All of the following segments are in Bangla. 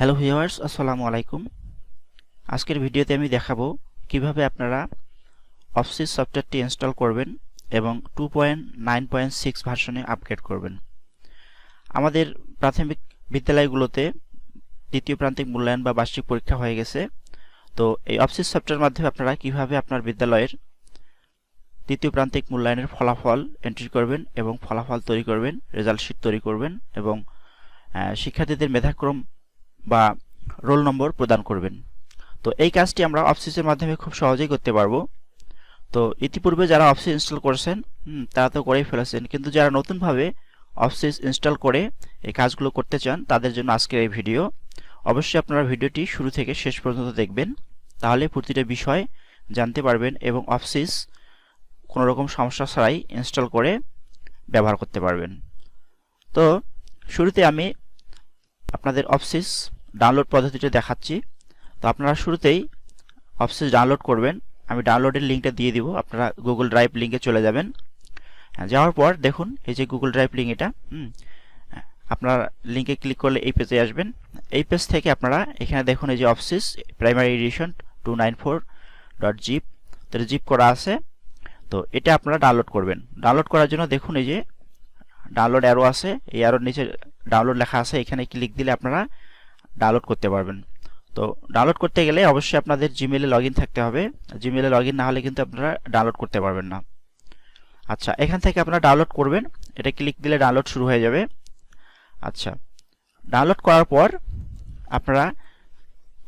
হ্যালো ভিউয়ার্স আসসালামু আলাইকুম। আজকের ভিডিওতে আমি দেখাবো কীভাবে আপনারা অফসিস সফটওয়্যারটি ইনস্টল করবেন এবং two point nine point six ভার্সনে আপগ্রেড করবেন। আমাদের প্রাথমিক বিদ্যালয়গুলোতে দ্বিতীয় প্রান্তিক মূল্যায়ন বা বার্ষিক পরীক্ষা হয়ে গেছে। তো এই অফসিস সফটওয়্যার মাধ্যমে আপনারা কীভাবে আপনার বিদ্যালয়ের তৃতীয় প্রান্তিক মূল্যায়নের ফলাফল এন্ট্রি করবেন এবং ফলাফল তৈরি করবেন রেজাল্ট শিট তৈরি করবেন এবং শিক্ষার্থীদের মেধাক্রম বা রোল নম্বর প্রদান করবেন। তো এই কাজটি আমরা অফসিসের মাধ্যমে খুব সহজেই করতে পারব। তো ইতিপূর্বে যারা অফসিস ইনস্টল করেছেন তারা তো করেই ফেলেছেন। কিন্তু যারা নতুনভাবে অফসিস ইনস্টল করে এই কাজগুলো করতে চান, তাদের জন্য আজকের এই ভিডিও। অবশ্যই আপনারা ভিডিওটি শুরু থেকে শেষ পর্যন্ত দেখবেন। তাহলে প্রতিটা বিষয় জানতে পারবেন এবং অফসিস কোনো রকম সমস্যা ছাড়াই ইনস্টল করে ব্যবহার করতে পারবেন। তো শুরুতে আমি আপনাদের অফসিস ডাউনলোড পদ্ধতিটা দেখাচ্ছি। তো আপনারা শুরুতেই অফসিস ডাউনলোড করবেন। আমি ডাউনলোডের লিঙ্কটা দিয়ে দিব। আপনারা গুগল ড্রাইভ লিঙ্কে চলে যাবেন। হ্যাঁ, যাওয়ার পর দেখুন এই যে গুগল ড্রাইভ লিঙ্ক এটা হ্যাঁ, আপনার লিঙ্কে ক্লিক করলে এই পেজে আসবেন। এই পেজ থেকে আপনারা এখানে দেখুন এই যে Offsys primary edition two nine four dot zip তো জিপ করা আছে। তো এটা আপনারা ডাউনলোড করবেন। ডাউনলোড করার জন্য দেখুন এই যে ডাউনলোড অ্যারো আছে। এই অ্যারোর নিচে ডাউনলোড লেখা আছে, এখানে ক্লিক দিলে আপনারা ডাউনলোড করতে পারবেন। তো ডাউনলোড করতে গেলে অবশ্যই আপনাদের জিমেলে লগ থাকতে হবে। জিমেলে লগ না হলে কিন্তু আপনারা ডাউনলোড করতে পারবেন না। আচ্ছা এখান থেকে আপনারা ডাউনলোড করবেন। এটা ক্লিক দিলে ডাউনলোড শুরু হয়ে যাবে। আচ্ছা ডাউনলোড করার পর আপনারা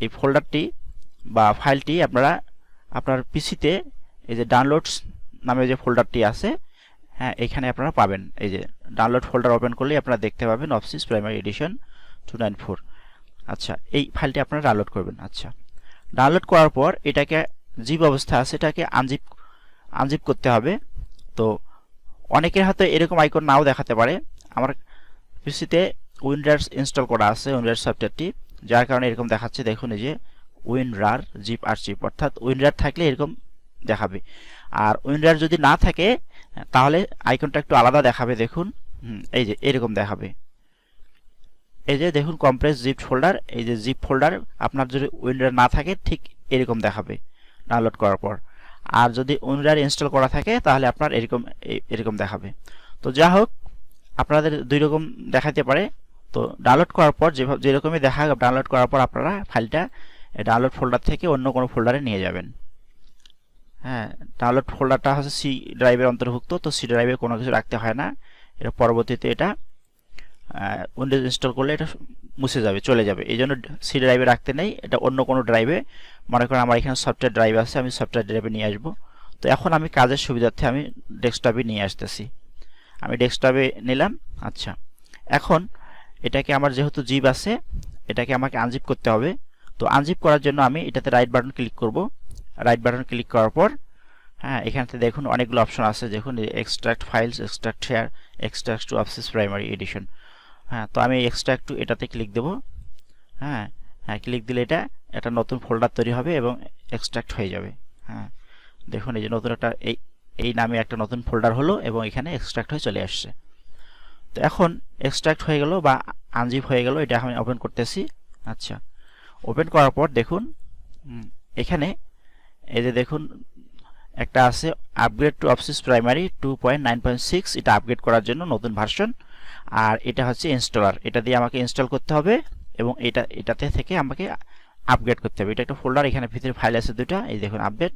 এই ফোল্ডারটি বা ফাইলটি আপনারা আপনার পিসিতে এই যে ডাউনলোডস নামে যে ফোল্ডারটি আছে হ্যাঁ এখানে আপনারা পাবেন। এই যে ডাউনলোড ফোল্ডার ওপেন করলেই আপনারা দেখতে পাবেন Offsys primary edition two nine four আচ্ছা এই ফাইলটি আপনারা ডাউনলোড করবেন। আচ্ছা ডাউনলোড করার পর এটাকে জিপ অবস্থা আছে, এটাকে আনজিপ আনজিপ করতে হবে। তো অনেকের হাতে এরকম আইকন নাও দেখাতে পারে। আমার পিসিতে উইন্ডার্স ইনস্টল করা আছে উইন্ডার্স সফটওয়্যারটি যার কারণে এরকম দেখাচ্ছে। দেখুন, এই যে উইনরার জিপ আর জিপ অর্থাৎ উইনরার থাকলে এরকম দেখাবে। আর উইন্ডার যদি না থাকে তাহলে আইকনটা একটু আলাদা দেখাবে, দেখুন। এই যে, এরকম দেখাবে। এই যে, দেখুন কম্প্রেস জিপ ফোল্ডার এই যে জিপ ফোল্ডার আপনার যদি উইন্ডার না থাকে, ঠিক এরকম দেখাবে ডাউনলোড করার পর। আর যদি উইন্ডার ইনস্টল করা থাকে, তাহলে আপনার এরকম এরকম দেখাবে। তো যা হোক, আপনাদের দুই রকম দেখাতে পারে। তো ডাউনলোড করার পর, যেভাবে, যেরকমই দেখা ডাউনলোড করার পর আপনারা ফাইলটা ডাউনলোড ফোল্ডার থেকে অন্য কোনো ফোল্ডারে নিয়ে যাবেন। হ্যাঁ ডাউনলোড ফোল্ডারটা হচ্ছে সি ড্রাইভের অন্তর্ভুক্ত, তো সি ড্রাইভে কোনো কিছু রাখতে হয় না। এটা পরবর্তীতে এটা উইন্ডোজ ইনস্টল করলে এটা মুছে যাবে, চলে যাবে। এই জন্য সি ড্রাইভে রাখতে নেই, এটা অন্য কোনো ড্রাইভে মনে করেন আমার এখানে সফটওয়্যার ড্রাইভ আছে, আমি সফটওয়্যার ড্রাইভে নিয়ে আসব। তো এখন আমি কাজের সুবিধার্থে আমি ডেস্কটপে নিয়ে আসতেছি। আমি ডেস্কটপে নিলাম আচ্ছা। এখন এটাকে আমার যেহেতু জিপ আছে, এটাকে আমাকে আনজিপ করতে হবে। তো আনজিপ করার জন্য আমি এটাতে রাইট বাটন ক্লিক করব। রাইট বাটন ক্লিক করার পর হ্যাঁ এখানতে দেখুন অনেকগুলো অপশন আছে। দেখুন extract files extract here extract to Offsys primary edition হ্যাঁ তো আমি এক্সট্রাক্ট টু এটাতে ক্লিক দেব। হ্যাঁ হ্যাঁ ক্লিক দিলে এটা, একটা নতুন ফোল্ডার তৈরি হবে এবং এক্সট্রাক্ট হয়ে যাবে। হ্যাঁ দেখুন, এই যে নতুন একটা, এই এই নামে একটা নতুন ফোল্ডার হলো এবং এখানে এক্সট্রাক্ট হয়ে চলে আসছে। তো এখন এক্সট্রাক্ট হয়ে গেল বা আনজিপ হয়ে গেল, এটা আমি ওপেন করতেছি। আচ্ছা ওপেন করার পর দেখুন এখানে এই যে দেখুন, একটা আছে upgrade to Offsys primary two point nine point six এটা আপগ্রেড করার জন্য নতুন ভার্সন আর এটা হচ্ছে ইনস্টলার এটা দিয়ে আমাকে ইনস্টল করতে হবে, এবং এটা, এটাতে থেকে আমাকে আপগ্রেড করতে হবে। এটা একটা ফোল্ডার এখানে ভিতরে ফাইল আছে দুটা এই দেখুন আপডেট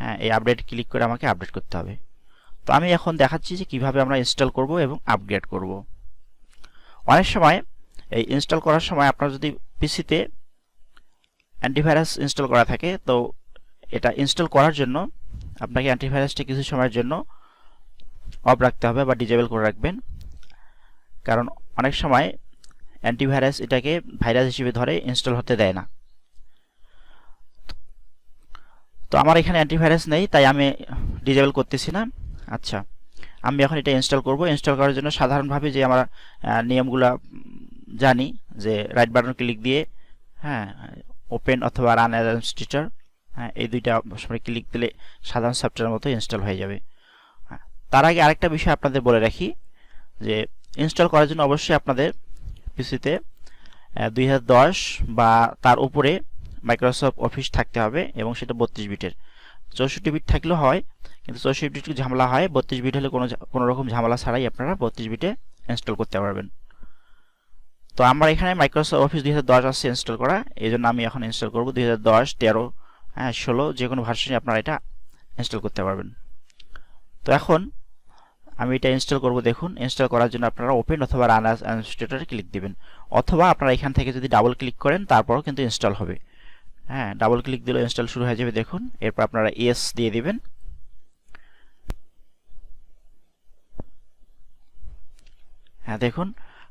হ্যাঁ এই আপডেট ক্লিক করে আমাকে আপডেট করতে হবে। তো আমি এখন দেখাচ্ছি যে কীভাবে আমরা ইনস্টল করব এবং আপগ্রেড করব। অনেক সময় এই ইনস্টল করার সময় আপনার যদি পিসিতে অ্যান্টিভাইরাস ইনস্টল করা থাকে, তো এটা ইনস্টল করার জন্য আপনাকে অ্যান্টিভাইরাসটা কিছু সময়ের জন্য অফ রাখতে হবে বা ডিজেবল করে রাখবেন। কারণ অনেক সময় অ্যান্টিভাইরাস এটাকে ভাইরাস হিসেবে ধরে ইনস্টল হতে দেয় না। তো আমার এখানে অ্যান্টিভাইরাস নেই, তাই আমি ডিজেবল করতেছি না। আচ্ছা আমি এখন এটা ইনস্টল করব। ইনস্টল করার জন্য সাধারণভাবে যে আমরা নিয়মগুলো জানি, যে রাইট বাটন ক্লিক দিয়ে হ্যাঁ ওপেন অথবা রান অ্যাজ ইনস্টিটার হ্যাঁ এই দুইটা সময় ক্লিক দিলে সাধারণ সফটওয়্যার মতো ইনস্টল হয়ে যাবে। হ্যাঁ, তার আগে আরেকটা বিষয় আপনাদের বলে রাখি যে ইনস্টল করার জন্য অবশ্যই আপনাদের পিসিতে দুই হাজার দশ বা তার উপরে মাইক্রোসফট অফিস থাকতে হবে এবং সেটা বত্রিশ বিটের। চৌষট্টি বিট থাকলেও হয় কিন্তু চৌষট্টি বিট ঝামেলা হয় বত্রিশ বিট হলে কোনো কোনো রকম ঝামেলা ছাড়াই আপনারা বত্রিশ বিটে ইনস্টল করতে পারবেন। তো আমার এখানে মাইক্রোসফট অফিস দুই হাজার দশ আছে ইনস্টল করা এই জন্য আমি এখন ইনস্টল করব। দুই হাজার দশ তেরো হ্যাঁ ষোলো যে কোনো ভার্সনে আপনারা এটা ইনস্টল করতে পারবেন। তো এখন আমি এটা ইনস্টল করব, দেখুন ইনস্টল করার জন্য আপনারা ওপেন অথবা রান অ্যাজ ক্লিক দিবেন। অথবা আপনারা এখান থেকে যদি ডাবল ক্লিক করেন, তারপরও কিন্তু ইনস্টল হবে। হ্যাঁ ডাবল ক্লিক দিলে ইনস্টল শুরু হয়ে যাবে, দেখুন। এরপর আপনারা ইয়েস দিয়ে দিবেন। হ্যাঁ দেখুন।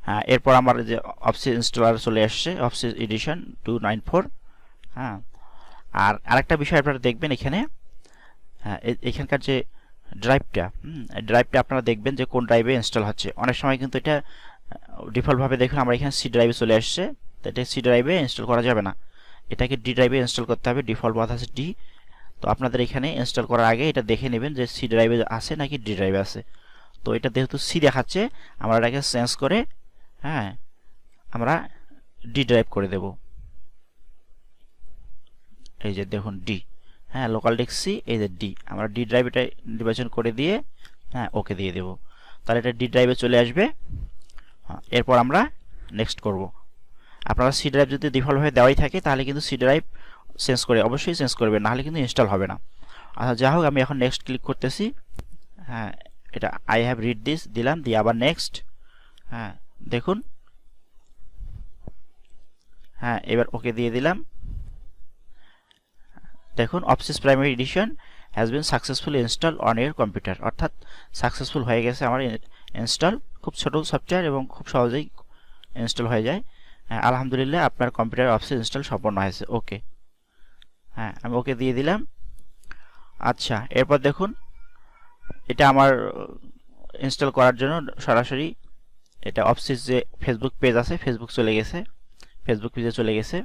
হ্যাঁ এরপর আমার যে অফসিস ইনস্টলার চলে আসছে Offsys edition two nine four হ্যাঁ আর আরেকটা বিষয় আপনারা দেখবেন এখানে হ্যাঁ এখানকার যে ড্রাইভটা ড্রাইভটা আপনারা দেখবেন যে কোন ড্রাইভে ইনস্টল হচ্ছে। অনেক সময় কিন্তু এটা ডিফল্টভাবে দেখুন আমরা এখানে সি ড্রাইভে চলে আসছে, তো এটা সি ড্রাইভে ইনস্টল করা যাবে না। এটাকে ডি ড্রাইভে ইনস্টল করতে হবে ডিফল্ট বাদ আছে ডি তো আপনাদের এখানে ইনস্টল করার আগে এটা দেখে নেবেন যে সি ড্রাইভে আছে নাকি ডি ড্রাইভে আছে। তো এটা যেহেতু সি দেখাচ্ছে, আমরা এটাকে চেঞ্জ করে হ্যাঁ আমরা ডি ড্রাইভ করে দেব। এই যে দেখুন ডি হ্যাঁ লোকাল ডিস্ক সি এই যে ডি আমরা ডি ড্রাইভ এটা নির্বাচন করে দিয়ে হ্যাঁ ওকে দিয়ে দেব। তাহলে এটা ডি ড্রাইভে চলে আসবে। হ্যাঁ এরপর আমরা নেক্সট করব। আপনারা সি ড্রাইভ যদি ডিফল্টভাবে দেওয়াই থাকে, তাহলে কিন্তু সি ড্রাইভ চেঞ্জ করে, অবশ্যই চেঞ্জ করবেন নাহলে কিন্তু ইনস্টল হবে না। আচ্ছা যা হোক, আমি এখন নেক্সট ক্লিক করতেছি। হ্যাঁ এটা আই হ্যাভ রিড দিস দিলাম, দিয়ে আবার নেক্সট হ্যাঁ দেখুন। হ্যাঁ এবার ওকে দিয়ে দিলাম। দেখুন office primary edition has been successfully install on your computer অর্থাৎ সাকসেসফুল হয়ে গেছে আমার ইনস্টল খুব ছোট সফটওয়্যার এবং খুব সহজেই ইনস্টল হয়ে যায়। হ্যাঁ আলহামদুলিল্লাহ আপনার কম্পিউটার অফিস ইনস্টল সম্পন্ন হয়েছে। ওকে হ্যাঁ আমি ওকে দিয়ে দিলাম। আচ্ছা এরপর দেখুন, এটা আমার ইনস্টল করার জন্য সরাসরি এটা অফিস যে ফেসবুক পেজ আছে ফেসবুক চলে গেছে। ফেসবুক পেজে চলে গেছে।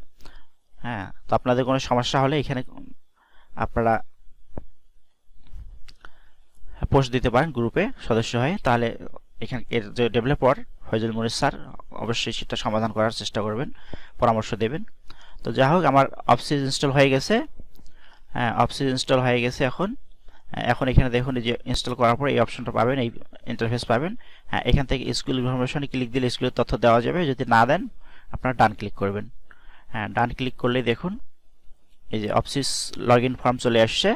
হ্যাঁ তো আপনাদের কোনো সমস্যা হলে এখানে আপনারা পোস্ট দিতে পারেন গ্রুপে সদস্য হয়ে। তাহলে এখানে, এর যে ডেভেলপার ফয়জুল মনির স্যার, অবশ্যই সেটা সমাধান করার চেষ্টা করবেন, পরামর্শ দেবেন। তো যা হোক, আমার অফসিস ইনস্টল হয়ে গেছে। হ্যাঁ অফসিস ইনস্টল হয়ে গেছে এখন। এখন এখানে দেখুন যে ইনস্টল করার পর এই অপশনটা পাবেন, এই ইন্টারফেস পাবেন। হ্যাঁ এখান থেকে স্কুল ইনফরমেশনে ক্লিক দিলে স্কুলের তথ্য দেওয়া যাবে। যদি না দেন, আপনারা ডান ক্লিক করবেন। হ্যাঁ ডান ক্লিক করলেই দেখুন এই যে অফিস লগ ইন ফর্ম চলে আসছে,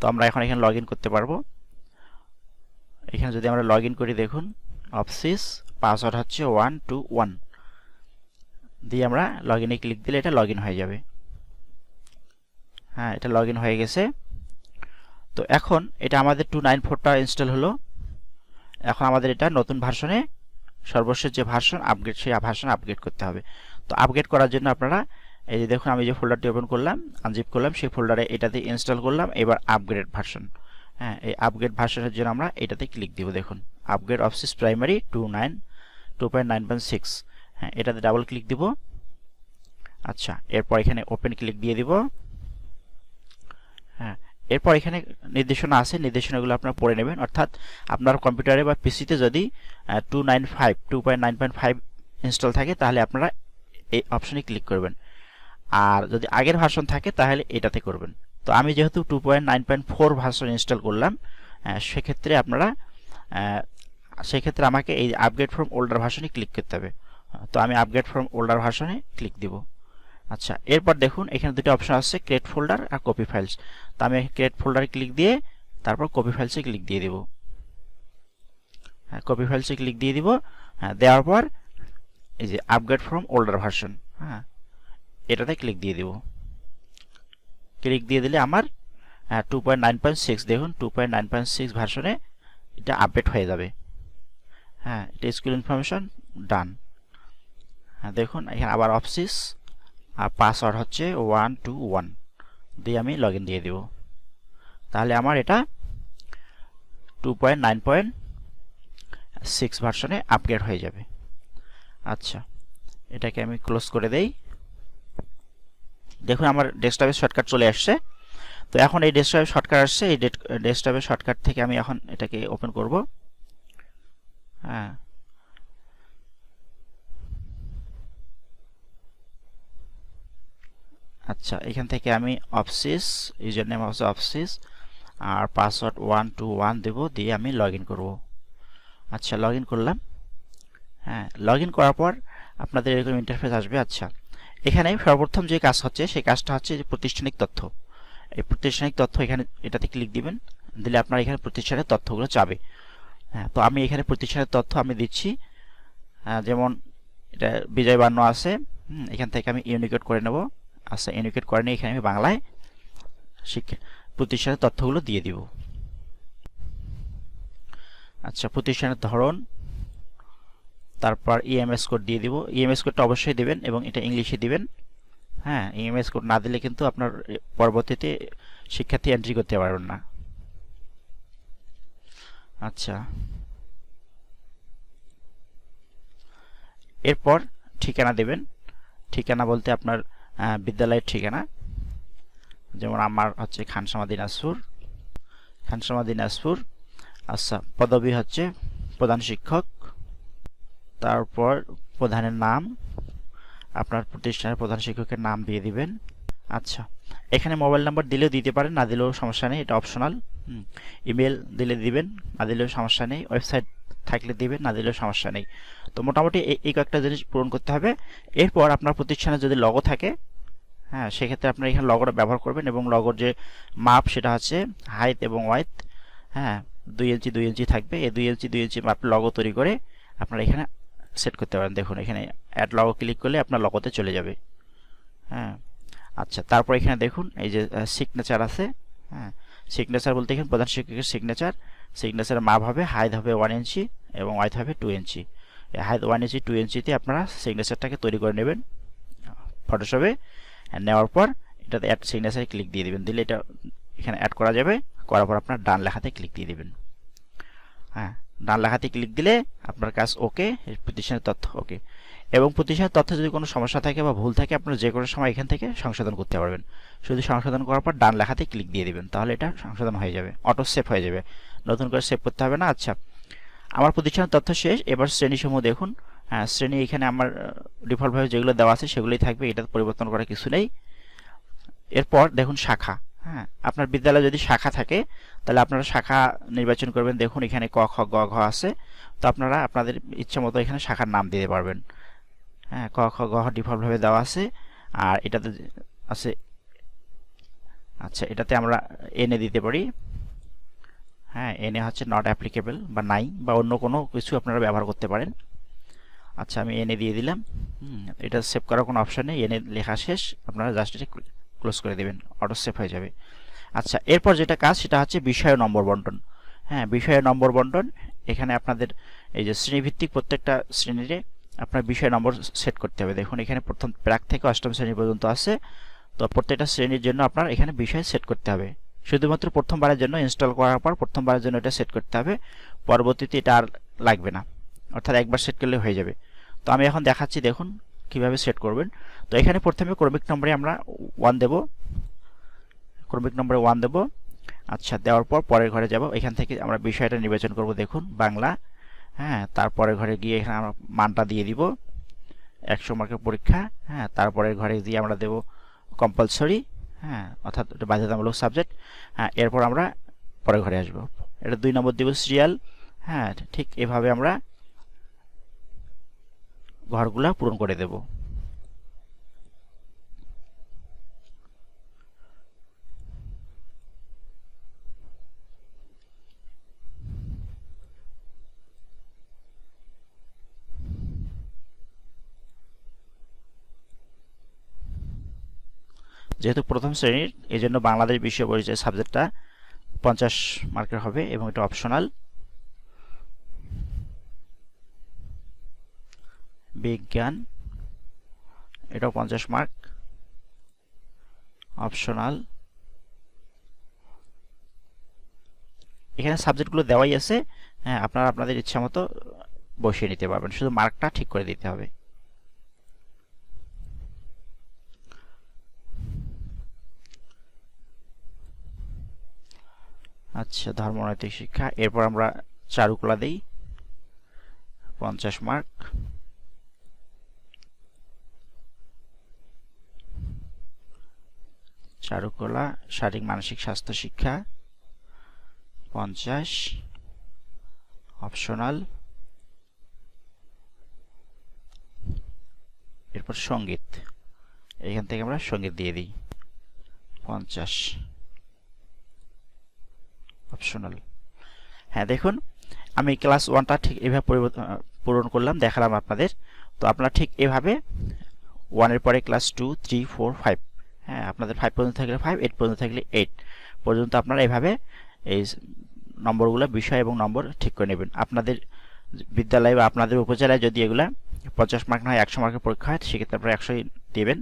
তো আমরা এখন এখানে লগ করতে পারব। এখানে যদি আমরা লগ করি, দেখুন অফিস পাসওয়ার্ড হচ্ছে ওয়ান টু ওয়ান। দিয়ে আমরা লগ ইনে ক্লিক দিলে এটা লগ হয়ে যাবে। হ্যাঁ এটা লগ হয়ে গেছে। তো এখন এটা আমাদের টু নাইন ফোরটা ইনস্টল হলো। এখন আমাদের এটা নতুন ভার্সনে সর্বশেষ যে ভার্সন, আপগ্রেড, সেই ভার্সন আপগ্রেড করতে হবে। তো আপগ্রেড করার জন্য আপনারা এই যে দেখুন, আমি যে ফোল্ডারটি ওপেন করলাম আনজিপ করলাম, সেই ফোল্ডারে এটাতে ইনস্টল করলাম, এবার আপগ্রেড ভার্সন হ্যাঁ এই আপগ্রেড ভার্সনের জন্য আমরা এটাতে ক্লিক দিব, দেখুন। Upgrade office primary two nine two point nine point six হ্যাঁ এটাতে ডাবল ক্লিক দিব। আচ্ছা এরপর এখানে ওপেন ক্লিক দিয়ে দিব। হ্যাঁ এরপর এখানে নির্দেশনা আছে, নির্দেশনাগুলো আপনারা পড়ে নেবেন। অর্থাৎ আপনার কম্পিউটারে বা পিসিতে যদি two nine five two point nine point five install থাকে, তাহলে আপনারা এই অপশনে ক্লিক করবেন। আর যদি আগের ভার্সন থাকে, তাহলে এটাতে করবেন। তো আমি যেহেতু two point nine point four version install করলাম সেক্ষেত্রে আপনারা সেক্ষেত্রে আমাকে এই আপগ্রেড ফ্রম ওল্ডার ভার্সনে ক্লিক করতে হবে। তো আমি আপগ্রেড ফ্রম ওল্ডার ভার্সনে ক্লিক দিব। আচ্ছা এরপর দেখুন, এখানে দুটো অপশন আছে ক্রিয়েট ফোল্ডার আর কপি ফাইলস তো আমি ক্রিয়েট ফোল্ডারে ক্লিক দিয়ে, তারপর কপি ফাইলসে ক্লিক দিয়ে দিব। হ্যাঁ কপি ফাইলসে ক্লিক দিয়ে দিব। হ্যাঁ দেওয়ার পর, এই যে আপগ্রেড ফ্রম ওল্ডার ভার্সন হ্যাঁ এটাতে ক্লিক দিয়ে দিব। ক্লিক দিয়ে দিলে আমার two point nine point six দেখুন two point nine point six ভার্সনে এটা আপডেট হয়ে যাবে। হ্যাঁ এটা স্কুল ইনফরমেশন ডান হ্যাঁ দেখুন, এখানে আবার অফসিস আর পাসওয়ার্ড হচ্ছে ওয়ান টু ওয়ান দিয়ে আমি লগ দিয়ে দেব। তাহলে আমার এটা two point nine point six ভার্সনে আপগ্রেড হয়ে যাবে। আচ্ছা এটাকে আমি ক্লোজ করে দেই। দেখুন আমার ডেস্কটপের শর্টকাট চলে আসছে। তো এখন এই ডেস্কটপের শর্টকাট আসছে, এই ডেস্কটপের শর্টকাট থেকে আমি এখন এটাকে ওপেন করব। হ্যাঁ। আচ্ছা এখান থেকে আমি অফসিস ইউজার নেম হচ্ছে অফসিস আর পাসওয়ার্ড ওয়ান টু ওয়ান দেবো, দিয়ে আমি লগ ইন করব। আচ্ছা লগ ইন করলাম। হ্যাঁ লগ ইন করার পর আপনাদের এরকম ইন্টারফেস আসবে। আচ্ছা এখানে সর্বপ্রথম যে কাজ হচ্ছে, সেই কাজটা হচ্ছে যে প্রতিষ্ঠানিক তথ্য। এই প্রতিষ্ঠানিক তথ্য এখানে, এটাতে ক্লিক দিবেন, দিলে আপনার এখানে প্রতিষ্ঠানের তথ্যগুলো চাবে। হ্যাঁ তো আমি এখানে প্রতিষ্ঠানের তথ্য আমি দিচ্ছি। যেমন এটা বিজয় বান্ন আছে এখান থেকে আমি ইউনিকেট করে নেব। আচ্ছা ইউনিকেট করে নিয়ে এখানে আমি বাংলায় শিক্ষা প্রতিষ্ঠানের তথ্যগুলো দিয়ে দিব। আচ্ছা প্রতিষ্ঠানের ধরন তারপর ইএমএস কোড দিয়ে দিব। ইএমএস কোডটা অবশ্যই দেবেন এবং এটা ইংলিশে দিবেন। হ্যাঁ ইএমএস কোড না দিলে কিন্তু আপনার পরবর্তীতে শিক্ষার্থী এন্ট্রি করতে পারবেন না। আচ্ছা। এরপর ঠিকানা দেবেন। ঠিকানা বলতে আপনার বিদ্যালয়ের ঠিকানা। যেমন আমার হচ্ছে খানসামা দিনাজপুর। খানসামা দিনাজপুর। আচ্ছা পদবী হচ্ছে প্রধান শিক্ষক। তারপর প্রধানের নাম, আপনার প্রতিষ্ঠানের প্রধান শিক্ষকের নাম দিয়ে দিবেন। আচ্ছা এখানে মোবাইল নাম্বার দিলেও দিতে পারেন, না দিলেও সমস্যা নেই, এটা অপশনাল। ইমেল দিলে দিবেন, না দিলেও সমস্যা নেই, ওয়েবসাইট থাকলে দিবেন, না দিলেও সমস্যা নেই। তো মোটামুটি এই কয়েকটা জিনিস পূরণ করতে হবে। এরপর আপনার প্রতিষ্ঠানে যদি লগো থাকে হ্যাঁ সেক্ষেত্রে আপনার এখানে লগোটা ব্যবহার করবেন এবং লগোর যে মাপ সেটা হচ্ছে হাইট এবং ওয়াইথ হ্যাঁ দুই ইঞ্চি দুই ইঞ্চি থাকবে। এই দুই ইঞ্চি দুই ইঞ্চি মাপ লগো তৈরি করে আপনারা এখানে সেট করতে পারেন। দেখুন, এখানে অ্যাড লগো ক্লিক করলে আপনার লগোতে চলে যাবে। হ্যাঁ আচ্ছা তারপর এখানে দেখুন, এই যে সিগনেচার আছে। হ্যাঁ সিগনেচার বলতে এখানে প্রধান শিক্ষকের সিগনেচার সিগনেচারের মাপ হবে হাইট হবে ওয়ান ইঞ্চি এবং ওয়াইথ হবে two inch height one inch two ইঞ্চিতে আপনারা সিগনেচারটাকে তৈরি করে নেবেন ফটোশপে নেওয়ার পর এটাতে অ্যাড সিগনেচারে ক্লিক দিয়ে দেবেন। দিলে এটা এখানে অ্যাড করা যাবে। করার পর আপনার ডান লেখাতে ক্লিক দিয়ে দেবেন। হ্যাঁ ডান লেখাতে ক্লিক দিলে আপনার কাজ ওকে প্রতিষ্ঠানের তথ্য ওকে এবং প্রতিষ্ঠানের তথ্যে যদি কোনো সমস্যা থাকে বা ভুল থাকে, আপনারা যে কোনো সময় এখান থেকে সংশোধন করতে পারবেন। শুধু সংশোধন করার পর ডান লেখাতে ক্লিক দিয়ে দেবেন, তাহলে এটা সংশোধন হয়ে যাবে অটো সেভ হয়ে যাবে। নতুন করে সেভ করতে হবে না? আচ্ছা আমার প্রতিষ্ঠানের তথ্য শেষ, এবার শ্রেণীসমূহ দেখুন। হ্যাঁ শ্রেণি এখানে আমার ডিফল্টভাবে যেগুলো দেওয়া আছে সেগুলোই থাকবে এটা পরিবর্তন করার কিছু নেই। এরপর দেখুন শাখা। হ্যাঁ আপনার বিদ্যালয়ে যদি শাখা থাকে, তাহলে আপনারা শাখা নির্বাচন করবেন। দেখুন, এখানে ক, খ, গ, ঘ আছে। তো আপনারা আপনাদের ইচ্ছা মতো এখানে শাখার নাম দিতে পারবেন। হ্যাঁ ক, খ গ ডিফল্টভাবে দেওয়া আছে। আর এটাতে আছে আচ্ছা এটাতে আমরা এনে দিতে পারি। হ্যাঁ এনে হচ্ছে নট অ্যাপ্লিকেবল বা নাই বা অন্য কোনো কিছু আপনারা ব্যবহার করতে পারেন। আচ্ছা আমি এনে দিয়ে দিলাম। এটা সেভ করার কোনো অপশান নেই। এনে লেখা শেষ। আপনারা জাস্ট এটা ক্লোজ করে দেবেন অটো সেভ হয়ে যাবে। আচ্ছা এরপর যেটা কাজ, সেটা হচ্ছে বিষয় নম্বর বন্টন। হ্যাঁ বিষয় নম্বর বন্টন, এখানে আপনাদের এই যে শ্রেণীভিত্তিক প্রত্যেকটা শ্রেণীরে আপনার বিষয় নম্বর সেট করতে হবে। দেখুন, এখানে প্রথম প্রাক থেকে অষ্টম শ্রেণি পর্যন্ত আছে। তো প্রত্যেকটা শ্রেণির জন্য আপনার এখানে বিষয় সেট করতে হবে। শুধুমাত্র প্রথমবারের জন্য ইনস্টল করার পর প্রথমবারের জন্য এটা সেট করতে হবে। পরবর্তীতে এটা আর লাগবে না। অর্থাৎ একবার সেট করলে হয়ে যাবে। তো আমি এখন দেখাচ্ছি, দেখুন কীভাবে সেট করবেন? তো এখানে প্রথমে ক্রমিক নম্বরে আমরা ওয়ান দেব। ক্রমিক নম্বরে ওয়ান দেব। আচ্ছা দেওয়ার পর পরের ঘরে যাব। এখান থেকে আমরা বিষয়টা নির্বাচন করব, দেখুন, বাংলা। হ্যাঁ তারপরে ঘরে গিয়ে এখানে আমরা মানটা দিয়ে দিব। একশো মার্কের পরীক্ষা। হ্যাঁ তারপরের ঘরে দিয়ে আমরা দেব কম্পালসরি হ্যাঁ অর্থাৎ বাধ্যতামূলক সাবজেক্ট হ্যাঁ এরপর আমরা পরের ঘরে আসব। এটা দুই নম্বর দিব সিরিয়াল হ্যাঁ ঠিক এভাবে আমরা ঘরগুলা পূরণ করে দেব। যেহেতু প্রথম শ্রেণির এই জন্য বাংলাদেশ বিষয় পরিচয় সাবজেক্টটা পঞ্চাশ মার্কের হবে এবং এটা অপশনাল বিজ্ঞান, এটাও পঞ্চাশ মার্ক অপশনাল এখানে সাবজেক্টগুলো দেওয়াই আছে হ্যাঁ আপনারা আপনাদের ইচ্ছা মতো বসিয়ে নিতে পারবেন, শুধু মার্কটা ঠিক করে দিতে হবে। আচ্ছা ধর্মনৈতিক শিক্ষা, এরপর আমরা চারুকলা দিই, পঞ্চাশ মার্ক চারুকলা, শারীরিক মানসিক স্বাস্থ্য শিক্ষা, পঞ্চাশ। অপশনাল এরপর সংগীত। এখান থেকে আমরা সংগীত দিয়ে দিই। পঞ্চাশ। অপশনাল হ্যাঁ দেখুন, আমি ক্লাস ওয়ানটা ঠিক এভাবে পূরণ করলাম, দেখালাম আপনাদের। তো আপনারা ঠিক এভাবে ওয়ানের পরে class two, three, four, five আপনাদের ফাইভ পর্যন্ত থাকলে ফাইভ এইট পর্যন্ত থাকলে এইট পর্যন্ত আপনারা এভাবে এই নম্বরগুলো বিষয় এবং নম্বর ঠিক করে নেবেন। আপনাদের বিদ্যালয় বা আপনাদের উপজেলায় যদি এগুলা পঞ্চাশ মার্ক না হয়, একশো মার্কের পরীক্ষা হয়, সেক্ষেত্রে আপনারা একশোই দেবেন।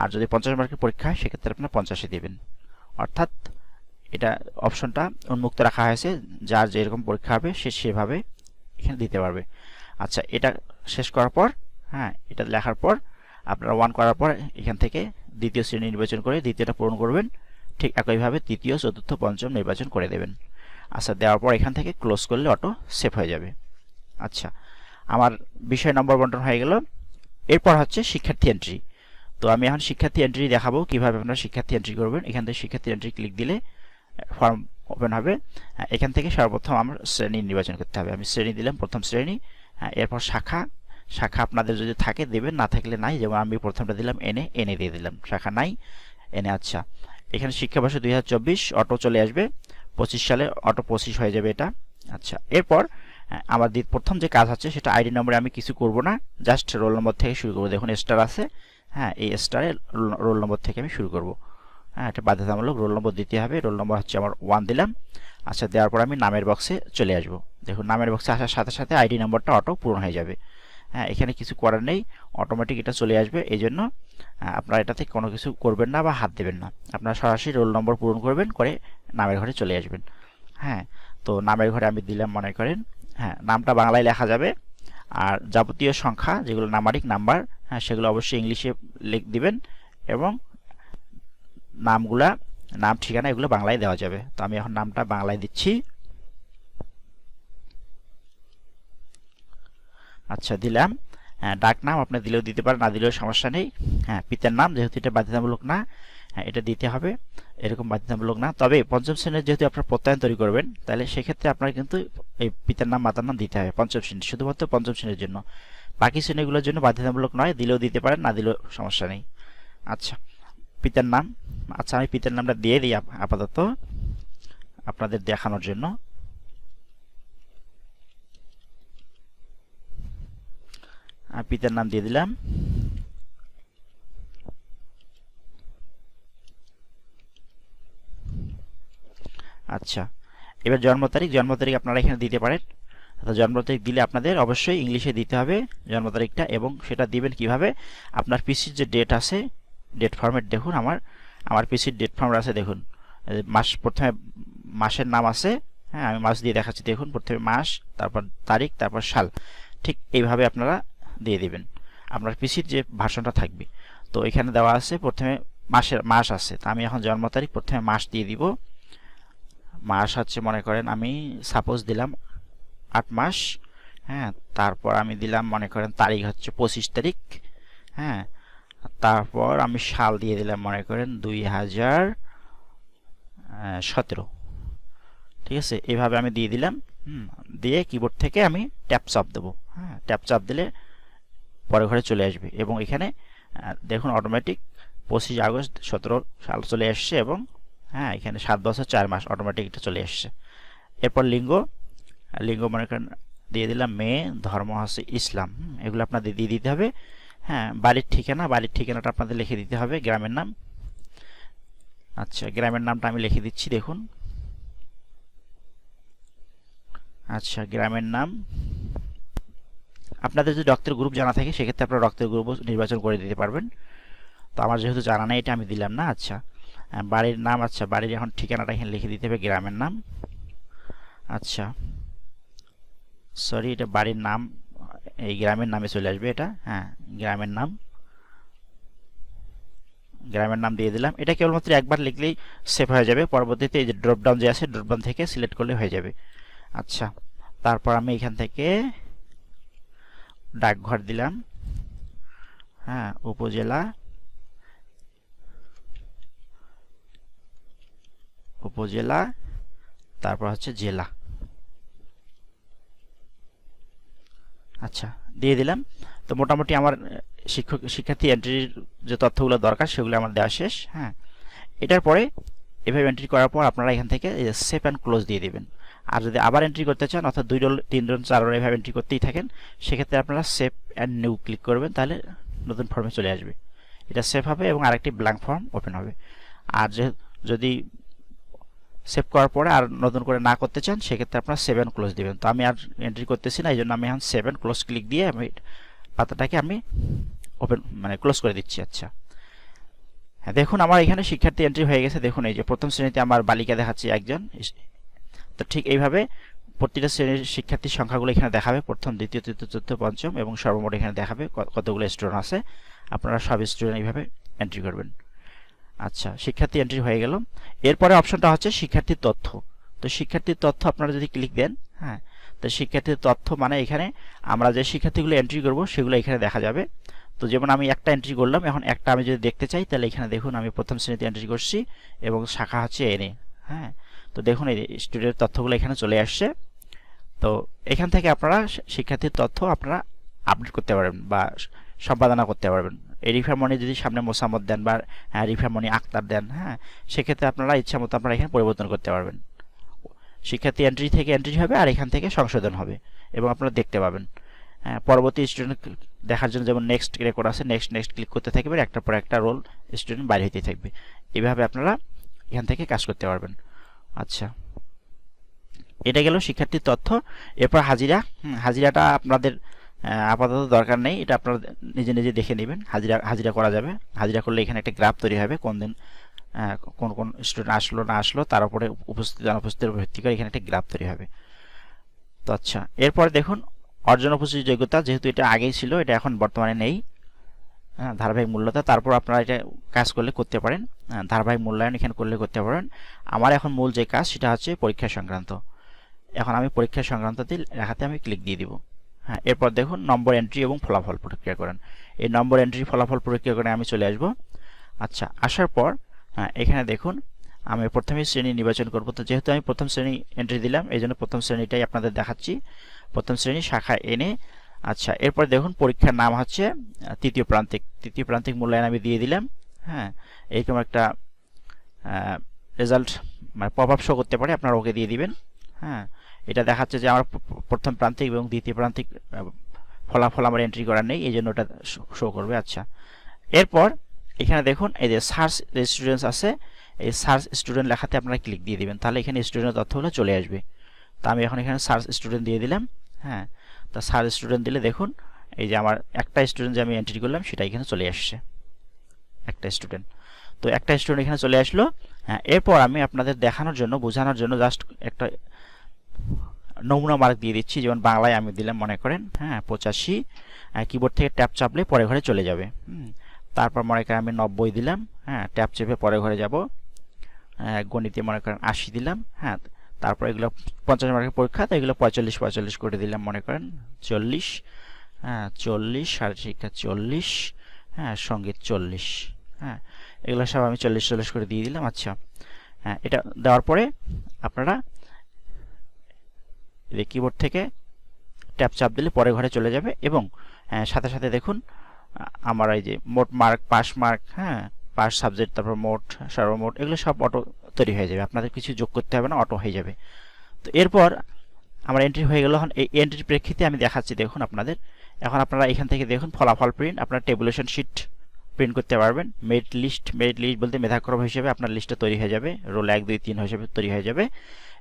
আর যদি পঞ্চাশ মার্কের পরীক্ষা হয়, সেক্ষেত্রে আপনারা পঞ্চাশে দেবেন। অর্থাৎ এটা অপশনটা উন্মুক্ত রাখা হয়েছে। যার যেরকম পরীক্ষা হবে, সে সেভাবে এখানে দিতে পারবে। আচ্ছা এটা শেষ করার পর হ্যাঁ এটা লেখার পর, আপনারা ওয়ান করার পর এখান থেকে দ্বিতীয় শ্রেণি নির্বাচন করে দ্বিতীয়টা পূরণ করবেন। ঠিক একইভাবে তৃতীয়, চতুর্থ, পঞ্চম নির্বাচন করে দেবেন। আচ্ছা দেওয়ার পর এখান থেকে ক্লোজ করলে অটো সেভ হয়ে যাবে। আচ্ছা আমার বিষয় নম্বর বন্টন হয়ে গেল। এরপর হচ্ছে শিক্ষার্থী এন্ট্রি তো আমি এখন শিক্ষার্থী এন্ট্রি দেখাবো, কীভাবে আপনারা শিক্ষার্থী এন্ট্রি করবেন। এখান থেকে শিক্ষার্থী এন্ট্রি ক্লিক দিলে ফর্ম ওপেন হবে। এখান থেকে সর্বপ্রথম আমার শ্রেণি নির্বাচন করতে হবে। আমি শ্রেণি দিলাম প্রথম শ্রেণি। এরপর শাখা শাখা আপনাদের যদি থাকে দেবেন। না থাকলে নাই। যেমন আমি প্রথমটা দিলাম এনে এনে দিয়ে দিলাম। শাখা নাই এনে আচ্ছা। এখানে শিক্ষাবর্ষ দুই হাজার চব্বিশ অটো চলে আসবে। পঁচিশ সালে অটো পঁচিশ হয়ে যাবে এটা। আচ্ছা এরপর হ্যাঁ, আমার প্রথম যে কাজ আছে সেটা আইডি নম্বরে আমি কিছু করব না। জাস্ট রোল নম্বর থেকে শুরু করব। দেখুন স্টার আছে। হ্যাঁ এই স্টারে রোল নম্বর থেকে আমি শুরু করব। হ্যাঁ এটা বাধ্যতামূলক। রোল নম্বর দিতে হবে। রোল নম্বর হচ্ছে আমার ওয়ান দিলাম। আচ্ছা দেওয়ার পর আমি নামের বক্সে চলে আসব। দেখুন নামের বক্সে আসার সাথে সাথে আইডি নম্বরটা অটো পূরণ হয়ে যাবে। হ্যাঁ এখানে কিছু করার নেই। অটোমেটিক এটা চলে আসবে। এই জন্য আপনারা এটাতে কোনো কিছু করবেন না বা হাত দেবেন না। আপনারা সরাসরি রোল নম্বর পূরণ করবেন, করে নামের ঘরে চলে আসবেন। হ্যাঁ তো নামের ঘরে আমি দিলাম, মনে করেন হ্যাঁ নামটা বাংলায় লেখা যাবে। আর যাবতীয় সংখ্যা, যেগুলো নামারিক নাম্বার হ্যাঁ সেগুলো অবশ্যই ইংলিশে লিখ, দিবেন এবং নামগুলা, নাম ঠিকানা এগুলো বাংলায় দেওয়া যাবে। তো আমি এখন নামটা বাংলায় দিচ্ছি। আচ্ছা দিলাম। হ্যাঁ ডাক নাম আপনি দিলেও দিতে পারেন, না দিলেও সমস্যা নেই। হ্যাঁ পিতার নাম যেহেতু এটা বাধ্যতামূলক না হ্যাঁ এটা দিতে হবে। এরকম বাধ্যতামূলক না। তবে পঞ্চম শ্রেণির যেহেতু আপনার প্রত্যয়ন তৈরি করবেন, তাহলে সেক্ষেত্রে আপনার কিন্তু এই পিতার নাম, মাতার নাম দিতে হবে, পঞ্চম শ্রেণি, শুধুমাত্র পঞ্চম শ্রেণির জন্য। বাকি শ্রেণীগুলোর জন্য বাধ্যতামূলক নয়, দিলেও দিতে পারেন, না দিলেও সমস্যা নেই। আচ্ছা পিতার নাম আচ্ছা আমি পিতার নামটা দিয়ে দিই আপাতত আপনাদের দেখানোর জন্য। আর পিতার নাম দিয়ে দিলাম। আচ্ছা এবার জন্ম তারিখ। জন্ম তারিখ আপনারা এখানে দিতে পারেন। জন্ম তারিখ দিলে আপনাদের অবশ্যই ইংলিশে দিতে হবে জন্ম তারিখটা এবং সেটা দিবেন কীভাবে? আপনার পিসির যে ডেট আছে ডেট ফর্মেট দেখুন আমার। আমার পিসির ডেট ফর্মেট আছে দেখুন। মাস প্রথমে মাসের নাম আছে হ্যাঁ আমি মাস দিয়ে দেখাচ্ছি। দেখুন, প্রথমে মাস, তারপর তারিখ, তারপর সাল। ঠিক এইভাবে আপনারা দিয়ে দিবেন। আপনার পিসির যে ভাষণটা থাকবে। তো এখানে দেওয়া আছে, প্রথমে মাসের, মাস আছে। তা আমি এখন জন্ম তারিখ, প্রথমে মাস দিয়ে দিব। মাস হচ্ছে, মনে করেন আমি সাপোজ দিলাম আট মাস হ্যাঁ তারপর আমি দিলাম, মনে করেন তারিখ হচ্ছে পঁচিশ তারিখ হ্যাঁ তারপর আমি সাল দিয়ে দিলাম, মনে করেন দুই হাজার সতেরো। ঠিক আছে? এইভাবে আমি দিয়ে দিলাম, হুম, দিয়ে কিবোর্ড থেকে আমি ট্যাপ চাপ দেবো হ্যাঁ ট্যাপ চাপ দিলে পরে ঘরে চলে আসবে। এবং এখানে দেখুন অটোমেটিক পঁচিশ আগস্ট সতেরো সাল চলে আসছে এবং হ্যাঁ এখানে সাত বছর চার মাস অটোমেটিক এটা চলে আসছে এরপর লিঙ্গ লিঙ্গ মনে করেন দিয়ে দিলাম মেয়ে ধর্ম হচ্ছে ইসলাম। এগুলো আপনাদের দিয়ে দিতে হবে। হ্যাঁ বাড়ির ঠিকানা, বাড়ির ঠিকানাটা আপনাদের লিখে দিতে হবে, গ্রামের নাম। আচ্ছা গ্রামের নামটা আমি লিখে দিচ্ছি, দেখুন। আচ্ছা গ্রামের নাম। আপনাদের যদি রক্তের গ্রুপ জানা থাকে, সেক্ষেত্রে আপনারা রক্তের গ্রুপও নির্বাচন করে দিতে পারবেন। তো আমার যেহেতু জানা নেই, এটা আমি দিলাম না আচ্ছা। বাড়ির নাম আচ্ছা বাড়ির এখন ঠিকানাটা এখানে লিখে দিতে হবে, গ্রামের নাম। আচ্ছা। সরি এটা বাড়ির নাম, এই গ্রামের নামে চলে আসবে এটা। হ্যাঁ গ্রামের নাম। গ্রামের নাম দিয়ে দিলাম। এটা কেবলমাত্র একবার লিখলেই সেভ হয়ে যাবে। পরবর্তীতে এই যে ড্রপডাউন যে আছে ড্রপডাউন থেকে সিলেক্ট করলে হয়ে যাবে। আচ্ছা। তারপর আমি এখান থেকে ডাকঘর দিলাম। হ্যাঁ উপজেলা। উপজেলা, তারপর হচ্ছে জেলা। আচ্ছা দিয়ে দিলাম। তো মোটামুটি আমার শিক্ষক, শিক্ষার্থী এন্ট্রির যে তথ্যগুলো দরকার, সেগুলো আমার দেওয়া শেষ। হ্যাঁ এটার পরে এভাবে এন্ট্রি করার পর আপনারা এখান থেকে সেভ অ্যান্ড ক্লোজ দিয়ে দিবেন। আর যদি আবার এন্ট্রি করতে চান, অর্থাৎ দুই রোল, তিন রোল, চার রোল এভাবে এন্ট্রি করতেই থাকেন, সেক্ষেত্রে আপনারা সেভ অ্যান্ড নিউ ক্লিক করবেন, তাহলে নতুন ফর্মে চলে আসবে। এটা সেভ হবে এবং আরেকটি ব্ল্যাঙ্ক ফর্ম ওপেন হবে। আর যে, যদি সেভ করার পরে আর নতুন করে না করতে চান, সেক্ষেত্রে আপনারা সেভেন ক্লোজ দেবেন। তো আমি আর এন্ট্রি করতেছি না এই জন্য আমি এখন সেভেন ক্লোজ ক্লিক দিয়ে আমি পাতাটাকে আমি ওপেন মানে ক্লোজ করে দিচ্ছি। আচ্ছা। হ্যাঁ দেখুন, আমার এখানে শিক্ষার্থী এন্ট্রি হয়ে গেছে। দেখুন, এই যে প্রথম শ্রেণীতে আমার বালিকা দেখাচ্ছে একজন। তো ঠিক এইভাবে প্রতিটা শ্রেণির শিক্ষার্থীর সংখ্যাগুলো এখানে দেখাবে। প্রথম, দ্বিতীয়, তৃতীয়, চতুর্থ, পঞ্চম এবং সর্বমোট এখানে দেখাবে কতগুলো স্টুডেন্ট আছে। আপনারা সব স্টুডেন্ট এইভাবে এন্ট্রি করবেন। আচ্ছা শিক্ষার্থী এন্ট্রি হয়ে গেল। এরপরে অপশনটা হচ্ছে শিক্ষার্থীর তথ্য। তো শিক্ষার্থীর তথ্য আপনারা যদি ক্লিক দেন হ্যাঁ তো শিক্ষার্থীর তথ্য মানে এখানে আমরা যে শিক্ষার্থীগুলো এন্ট্রি করব সেগুলো এখানে দেখা যাবে। তো যেমন আমি একটা এন্ট্রি করলাম, এখন একটা আমি যদি দেখতে চাই, তাহলে এখানে দেখুন আমি প্রথম শ্রেণীতে এন্ট্রি করছি এবং শাখা হচ্ছে এনে হ্যাঁ। তো দেখুন এই স্টুডেন্টের তথ্যগুলো এখানে চলে আসছে। তো এখান থেকে আপনারা শিক্ষার্থীর তথ্য আপনারা আপডেট করতে পারবেন বা সম্পাদনা করতে পারবেন। এই রিফারমনি যদি সামনে মোসাম্মদ দেন বা হ্যাঁ রিফারমনি আক্তার দেন হ্যাঁ সেক্ষেত্রে আপনারা ইচ্ছা মতো আপনারা এখানে পরিবর্তন করতে পারবেন। শিক্ষার্থী এন্ট্রি থেকে এন্ট্রি হবে আর এখান থেকে সংশোধন হবে এবং আপনারা দেখতে পাবেন। পরবর্তী স্টুডেন্ট দেখার জন্য যেমন নেক্সট রেকর্ড আছে নেক্সট নেক্সট ক্লিক করতে থাকবে একটা পর একটা রোল স্টুডেন্ট বাইরে হইতে থাকবে। এইভাবে আপনারা এখান থেকে কাজ করতে পারবেন। আচ্ছা। এটা গেল শিক্ষার্থীর তথ্য। এরপর হাজিরা। হাজিরাটা আপনাদের আপাতত দরকার নেই। এটা আপনারা নিজে নিজে দেখে নেবেন। হাজিরা হাজিরা করা যাবে। হাজিরা করলে এখানে একটা গ্রাফ তৈরি হবে। কোন দিন কোন কোন স্টুডেন্ট আসলো, না আসলো, তার উপরে উপস্থিত অনুপস্থিতির ভিত্তি করে এখানে একটা গ্রাফ তৈরি হবে। তো আচ্ছা এরপরে দেখুন, অর্জন উপস্থিত যোগ্যতা, যেহেতু এটা আগেই ছিল, এটা এখন বর্তমানে নেই। ধারাবাহিক মূল্যতা। তারপর আপনারা এটা কাজ করলে করতে পারেন। ধারাবাহিক মূল্যায়ন এখানে করলে করতে পারেন। আমার এখন মূল যে কাজ, সেটা হচ্ছে পরীক্ষা সংক্রান্ত। এখন আমি পরীক্ষা সংক্রান্ত লেখাতে আমি ক্লিক দিয়ে দিব। হ্যাঁ এরপর দেখুন নম্বর এন্ট্রি এবং ফলাফল প্রক্রিয়া করেন। এই নম্বর এন্ট্রি ফলাফল প্রক্রিয়া করে আমি চলে আসব। আচ্ছা আসার পর হ্যাঁ এখানে দেখুন, আমি প্রথমে শ্রেণি নির্বাচন করব। তো যেহেতু আমি প্রথম শ্রেণি এন্ট্রি দিলাম, এই জন্য প্রথম শ্রেণীটাই আপনাদের দেখাচ্ছি। প্রথম শ্রেণি শাখা এনে আচ্ছা এরপর দেখুন পরীক্ষার নাম হচ্ছে তৃতীয় প্রান্তিক। তৃতীয় প্রান্তিক মূল্যায়ন আমি দিয়ে দিলাম হ্যাঁ এইরকম একটা রেজাল্ট মানে প্রভাব শো করতে পারে, আপনারা ওকে দিয়ে দিবেন হ্যাঁ। এটা দেখাচ্ছে যে আমার প্রথম প্রান্তিক এবং দ্বিতীয় প্রান্তিক ফলাফল আমার এন্ট্রি করার নেই, এই জন্য ওটা শো করবে আচ্ছা। এরপর এখানে দেখুন, এই যে সার্চ স্টুডেন্টস আছে, এই সার্চ স্টুডেন্ট লেখাতে আপনারা ক্লিক দিয়ে দিবেন, তাহলে এখানে স্টুডেন্টের তথ্যগুলো চলে আসবে। তা আমি এখন এখানে সার্চ স্টুডেন্ট দিয়ে দিলাম হ্যাঁ। তা সার্চ স্টুডেন্ট দিলে দেখুন, এই যে আমার একটা স্টুডেন্ট যে আমি এন্ট্রি করলাম, সেটা এখানে চলে আসছে। একটা স্টুডেন্ট তো একটা স্টুডেন্ট এখানে চলে আসলো। হ্যাঁ এরপর আমি আপনাদের দেখানোর জন্য, বোঝানোর জন্য জাস্ট একটা নমুনা মার্ক দিয়ে দিচ্ছি। যেমন বাংলায় আমি দিলাম, মনে করেন হ্যাঁ পঁচাশি কিবোর্ড থেকে ট্যাপ চাপলে পরে ঘরে চলে যাবে। তারপর মনে করেন আমি নব্বই দিলাম হ্যাঁ ট্যাপ চেপে পরে ঘরে যাব। গণিতে মনে করেন আশি দিলাম হ্যাঁ তারপর এগুলো পঞ্চাশ মার্কের পরীক্ষা, তো এগুলো পঁয়তাল্লিশ পঁয়তাল্লিশ করে দিলাম, মনে করেন। চল্লিশ হ্যাঁ চল্লিশ, শারীরিক শিক্ষা চল্লিশ হ্যাঁ সংগীত চল্লিশ হ্যাঁ। এগুলো সব আমি চল্লিশ চল্লিশ করে দিয়ে দিলাম আচ্ছা। হ্যাঁ এটা দেওয়ার পরে আপনারা কিবোর্ড থেকে ট্যাপ চাপ দিলে পরে ঘরে চলে যাবে এবং সাথে সাথে দেখুন আমার এই যে মোট মার্ক পাস মার্ক হ্যাঁ পাস সাবজেক্ট তারপর মোট, সর্বমোট, এগুলো সব অটো তৈরি হয়ে যাবে। আপনাদের কিছু যোগ করতে হবে না অটো হয়ে যাবে। তো এরপর আমার এন্ট্রি হয়ে গেল। এখন এই এন্ট্রির প্রেক্ষিতে আমি দেখাচ্ছি, দেখুন আপনাদের। এখন আপনারা এখান থেকে দেখুন, ফলাফল প্রিন্ট আপনার টেবুলেশন শিট প্রিন্ট করতে পারবেন। মেরিট লিস্ট মেরিট লিস্ট বলতে মেধাক্রম হিসেবে আপনার লিস্টটা তৈরি হয়ে যাবে। রোল এক, দুই, তিন হিসেবে তৈরি হয়ে যাবে।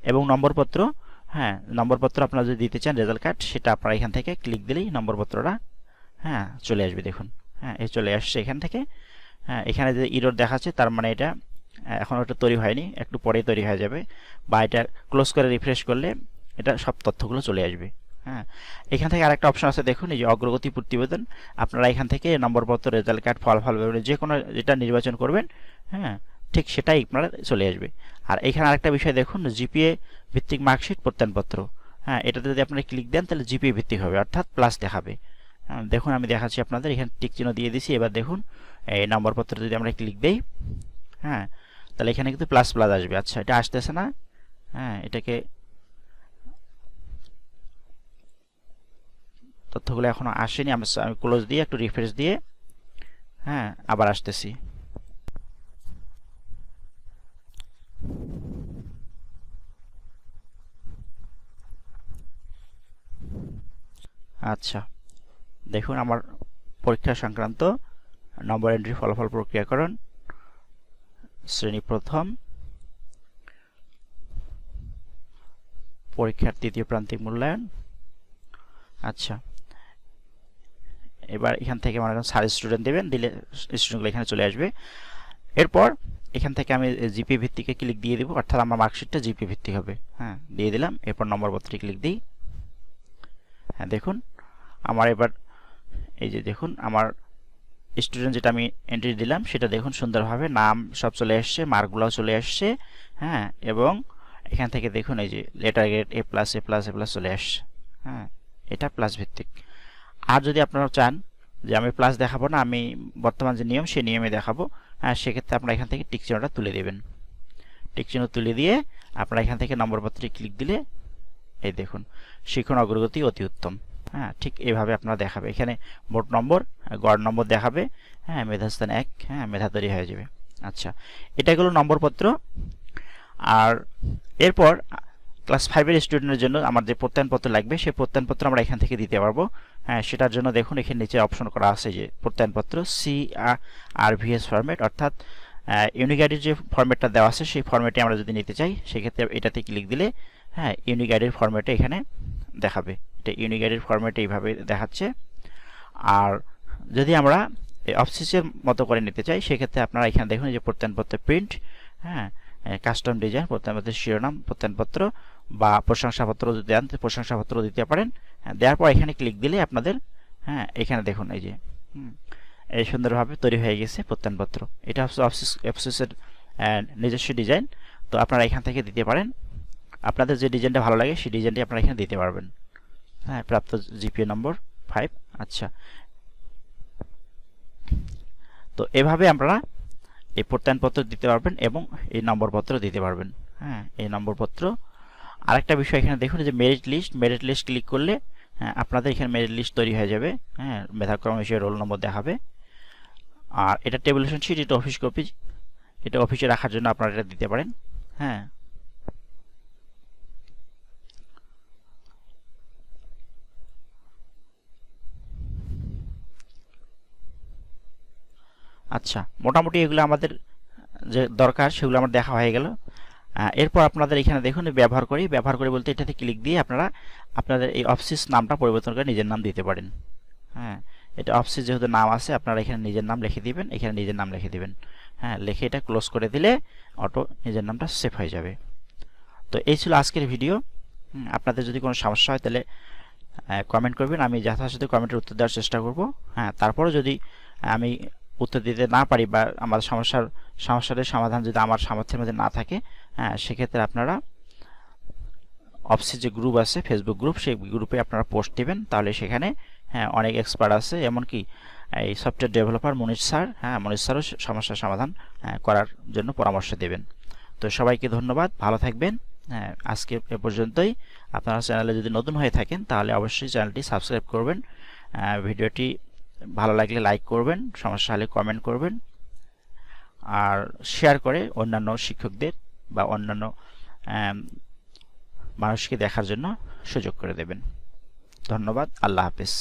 এবং নম্বরপত্র হ্যাঁ নম্বরপত্র আপনারা যদি দিতে চান রেজাল্ট কার্ড সেটা আপনারা এখান থেকে ক্লিক দিলেই নম্বরপত্রটা হ্যাঁ চলে আসবে, দেখুন। হ্যাঁ এ চলে আসছে এখান থেকে। হ্যাঁ এখানে যে ইরোর দেখাচ্ছে, তার মানে এটা এখন ওটা তৈরি হয়নি, একটু পরেই তৈরি হয়ে যাবে। বা এটা ক্লোজ করে রিফ্রেশ করলে এটা সব তথ্যগুলো চলে আসবে। হ্যাঁ এখান থেকে আরেকটা অপশন আছে দেখুন, এই যে অগ্রগতি প্রতিবেদন। আপনারা এখান থেকে নম্বরপত্র রেজাল্ট কার্ড ফল ফল যে কোনো যেটা নির্বাচন করবেন হ্যাঁ ঠিক সেটাই আপনারা চলে আসবে। আর এখানে আরেকটা বিষয় দেখুন জিপিএ ভিত্তিক মার্কশিট প্রত্যয়নপত্র। হ্যাঁ এটাতে যদি আপনারা ক্লিক দেন, তাহলে জিপিএ ভিত্তিক হবে, অর্থাৎ প্লাস দেখাবে। দেখুন, আমি দেখাচ্ছি আপনাদের, এখানে টিক চিহ্ন দিয়ে দিছি। এবার দেখুন, এই নম্বরপত্র যদি আমরা ক্লিক দেই হ্যাঁ তাহলে এখানে কিন্তু প্লাস প্লাস আসবে। আচ্ছা এটা আসতেছে না। হ্যাঁ এটাকে তথ্যগুলো এখনও আসেনি। আমি আমি ক্লোজ দিয়ে, একটু রিফ্রেশ দিয়ে হ্যাঁ আবার আসতেছি। আচ্ছা দেখুন আমার পরীক্ষা সংক্রান্ত নম্বর এন্ট্রি ফলাফল প্রক্রিয়াকরণ। শ্রেণি প্রথম পরীক্ষার তৃতীয় প্রান্তিক মূল্যায়ন। আচ্ছা এবার এখান থেকে মনে করেন সার স্টুডেন্ট দেবেন, দিলে স্টুডেন্টগুলো এখানে চলে আসবে। এরপর এখান থেকে আমি জিপি ভিত্তিকে ক্লিক দিয়ে দেবো, অর্থাৎ আমার মার্কশিটটা জিপি ভিত্তিক হবে। হ্যাঁ দিয়ে দিলাম, এরপর নম্বর পত্রে ক্লিক দিই। হ্যাঁ দেখুন, আমার এবার, এই যে দেখুন, আমার স্টুডেন্ট যেটা আমি এন্ট্রি দিলাম, সেটা দেখুন সুন্দরভাবে নাম সব চলে আসছে, মার্কগুলোও চলে আসছে হ্যাঁ এবং এখান থেকে দেখুন এই যে letter grade A plus A plus A plus চলে আসছে হ্যাঁ এটা প্লাস ভিত্তিক। আর যদি আপনারা চান যে আমি প্লাস দেখাবো না, আমি বর্তমান যে নিয়ম, সেই নিয়মে দেখাবো হ্যাঁ সেক্ষেত্রে আপনারা এখান থেকে টিক চিহ্নটা তুলে দেবেন। টিক চিহ্ন তুলে দিয়ে আপনারা এখান থেকে নম্বর পত্রে ক্লিক দিলে, এই দেখুন, শিক্ষণ অগ্রগতি অতি উত্তম। হ্যাঁ ঠিক এইভাবে আপনারা দেখাবে। এখানে মোট নম্বর, গড় নম্বর দেখাবে হ্যাঁ মেধাস্থান এক হ্যাঁ মেধা তৈরি হয়ে যাবে। আচ্ছা এটা হলো নম্বরপত্র। আর এরপর ক্লাস ফাইভের স্টুডেন্টের জন্য আমার যে প্রত্যয়নপত্র লাগবে, সেই প্রত্যয়নপত্র আমরা এখান থেকে দিতে পারব। হ্যাঁ সেটার জন্য দেখুন, এখানে নিচে অপশন করা আছে যে প্রত্যয়নপত্র সি আর ভিএস ফরম্যাট অর্থাৎ ইউনিক যে ফরম্যাটটা দেওয়া আছে, সেই ফরম্যাটে আমরা যদি নিতে চাই, সেক্ষেত্রে এটাতে ক্লিক দিলে হ্যাঁ ইউনিক আইডির ফরম্যাটে এখানে দেখাবে। ইউনিক আইডির ফরম্যাটে এইভাবে দেখাচ্ছে। আর যদি আমরা অফসিসের মতো করে নিতে চাই সেক্ষেত্রে আপনারা এখানে দেখুন যে প্রত্যয়নপত্র প্রিন্ট হ্যাঁ কাস্টম ডিজাইন প্রত্যয়নপত্রের শিরোনাম প্রত্যয়নপত্র বা প্রশংসাপত্র যদি দেন প্রশংসাপত্র দিতে পারেন। হ্যাঁ, দেওয়ার পর এখানে ক্লিক দিলে আপনাদের হ্যাঁ এখানে দেখুন এই যে এই সুন্দরভাবে তৈরি হয়ে গেছে প্রত্যয়নপত্র। এটা হচ্ছে অফিস অফিসের নিজস্ব ডিজাইন তো আপনারা এখান থেকে দিতে পারেন। আপনাদের যে ডিজাইনটা ভালো লাগে সেই ডিজাইনটি আপনারা এখানে দিতে পারবেন। হ্যাঁ প্রাপ্ত জিপিএ নম্বর ফাইভ আচ্ছা। তো এভাবে আপনারা এই প্রত্যয়নপত্র দিতে পারবেন এবং এই নম্বরপত্র দিতে পারবেন। হ্যাঁ এই নম্বরপত্র। আরেকটা বিষয় এখানে দেখুন যে merit list merit list click করলে হ্যাঁ আপনাদের এখানে মেরিট লিস্ট তৈরি হয়ে যাবে। হ্যাঁ মেধাক্রম হিসেবে রোল নম্বর দেখাবে। আর এটা টেবুলেশন শিট এটা অফিস কপি এটা অফিসে রাখার জন্য আপনারা এটা দিতে পারেন। হ্যাঁ আচ্ছা মোটামুটি এগুলো আমাদের যে দরকার, সেগুলো আমার দেখা হয়ে গেল। এরপর আপনাদের এখানে দেখুন ব্যবহার করি। ব্যবহার করে বলতে এটাতে ক্লিক দিয়ে আপনারা আপনাদের এই অফিস নামটা পরিবর্তন করে নিজের নাম দিতে পারেন। হ্যাঁ এটা অফিস যেহেতু নাম আছে, আপনারা এখানে নিজের নাম লিখে দিবেন, এখানে নিজের নাম লিখে দিবেন। হ্যাঁ লিখে এটা ক্লোজ করে দিলে অটো নিজের নামটা সেভ হয়ে যাবে। তো এই ছিল আজকের ভিডিও আপনাদের যদি কোনো সমস্যা হয় তাহলে কমেন্ট করবেন। আমি যথাযথ কমেন্টের উত্তর দেওয়ার চেষ্টা করব। হ্যাঁ তারপরে যদি আমি উত্তর দিতে না পারি বা আমাদের সমস্যার সমস্যাটির সমাধান যদি আমার সামর্থ্যের মধ্যে না থাকে হ্যাঁ সেক্ষেত্রে আপনারা অফিসে যে গ্রুপ আছে ফেসবুক গ্রুপ সেই গ্রুপে আপনারা পোস্ট দেবেন। তাহলে সেখানে হ্যাঁ অনেক এক্সপার্ট আছে। এমনকি এই সফটওয়্যার ডেভেলপার মনীষ স্যার হ্যাঁ মনীষ স্যারও সমস্যার সমাধান করার জন্য পরামর্শ দেবেন। তো সবাইকে ধন্যবাদ। ভালো থাকবেন। হ্যাঁ আজকে এ পর্যন্তই। আপনারা চ্যানেলে যদি নতুন হয়ে থাকেন, তাহলে অবশ্যই চ্যানেলটি সাবস্ক্রাইব করবেন। ভিডিওটি ভালো লাগলে লাইক করবেন, সমস্যা হলে কমেন্ট করবেন, আর শেয়ার করে অন্যান্য শিক্ষকদের বা অন্যান্য মানুষকে দেখার জন্য সুযোগ করে দেবেন। ধন্যবাদ, আল্লাহ হাফিজ।